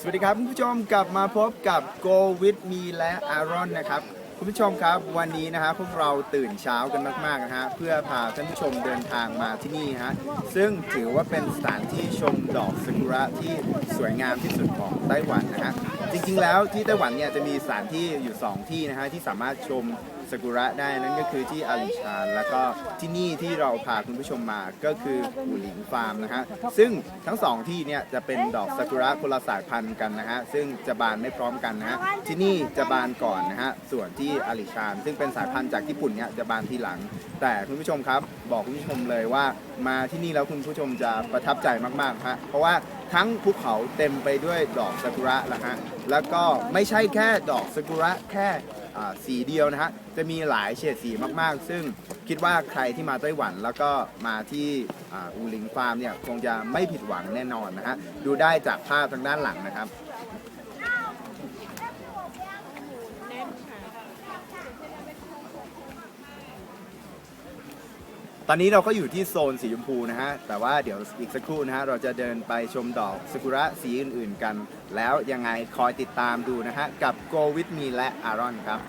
สวัสดีครับคุณผู้ชมกลับมาพบกับโกวิดมีและอารอนนะครับ คุณผู้ชมครับวันนี้นะฮะพวกเราตื่นเช้ากันมากๆนะฮะเพื่อพาท่านผู้ชมเดินทางมาที่นี่ฮะซึ่งถือว่าเป็นสถานที่ชมดอกซากุระที่สวยงามที่สุดของไต้หวันนะฮะจริงๆแล้วที่ไต้หวันเนี่ยจะมีสถานที่อยู่ 2 ที่นะฮะที่สามารถชมซากุระได้นั่นก็คือที่อาริชานแล้วก็ที่นี่ที่เราพาคุณผู้ชมมาก็คือหูหลิงฟาร์มนะฮะซึ่งทั้งสองที่เนี่ยจะเป็นดอกซากุระคนละสายพันธุ์กันนะฮะซึ่งจะบานไม่พร้อมกันนะฮะที่นี่จะบานก่อนนะฮะส่วนที่อาริชานซึ่งเป็นสายพันธุ์จากญี่ปุ่นเนี่ยจะบานทีหลัง แต่คุณผู้ชมครับ บอกคุณผู้ชมเลยว่า มาที่นี่แล้วคุณผู้ชมจะประทับใจมากๆฮะเพราะว่าทั้งภูเขาเต็มไปด้วยดอกซากุระนะฮะแล้วก็ไม่ใช่แค่ดอกซากุระแค่สีเดียวนะฮะจะมีหลายเฉดสีมากๆ ซึ่งคิดว่าใครที่มาไต้หวันแล้วก็มาที่อูหลิงฟาร์มเนี่ยคงจะไม่ผิดหวังแน่นอนนะฮะดูได้จากภาพทางด้านหลังนะครับ ตอนนี้เราก็อยู่ที่โซนสีชมพูนะฮะ แต่ว่าเดี๋ยวอีกสักครู่นะฮะ เราจะเดินไปชมดอกซากุระสีอื่นๆกัน แล้วยังไงคอยติดตามดูนะฮะ กับ Go with me และ Aaron ครับ